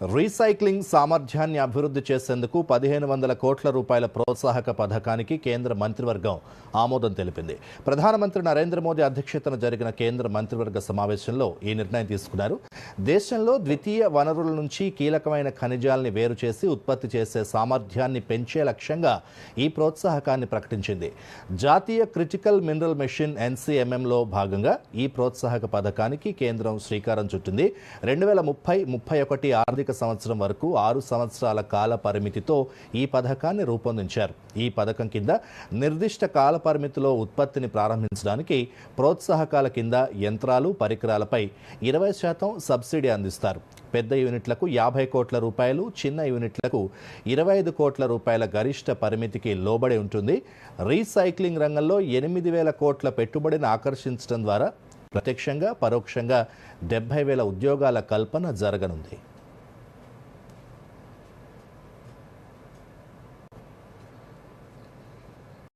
Recycling సామర్థ్యాన్ని అభివృద్ధి చేసేందుకు పదిహేను వందల కోట్ల రూపాయల ప్రోత్సాహక పథకానికి కేంద్ర మంత్రివర్గం ఆమోదం తెలిపింది. ప్రధానమంత్రి నరేంద్ర మోదీ అధ్యక్షతన జరిగిన కేంద్ర మంత్రివర్గ సమావేశంలో ఈ నిర్ణయం తీసుకున్నారు. దేశంలో ద్వితీయ వనరుల నుంచి కీలకమైన ఖనిజాల్ని వేరు చేసి ఉత్పత్తి చేసే సామర్థ్యాన్ని పెంచే లక్ష్యంగా ఈ ప్రోత్సాహకాన్ని ప్రకటించింది. జాతీయ క్రిటికల్ మినరల్ మెషిన్ ఎన్సీఎంఎంలో భాగంగా ఈ ప్రోత్సాహక పథకానికి కేంద్రం శ్రీకారం చుట్టింది. రెండు వేల ముప్పై ముప్పై ఒకటి ఆర్థిక సంవత్సరం వరకు ఆరు సంవత్సరాల కాల పరిమితితో ఈ పథకాన్ని రూపొందించారు. ఈ పథకం కింద నిర్దిష్ట కాల పరిమితిలో ఉత్పత్తిని ప్రారంభించడానికి ప్రోత్సాహకాల కింద యంత్రాలు పరికరాలపై ఇరవై శాతం సబ్సిడీ అందిస్తారు. పెద్ద యూనిట్లకు యాభై కోట్ల రూపాయలు చిన్న యూనిట్లకు ఇరవై ఐదు కోట్ల రూపాయల గరిష్ట పరిమితికి లోబడి ఉంటుంది. రీసైక్లింగ్ రంగంలో ఎనిమిది వేల కోట్ల పెట్టుబడిని ఆకర్షించడం ద్వారా ప్రత్యక్షంగా పరోక్షంగా డెబ్బై వేల ఉద్యోగాల కల్పన జరగనుంది.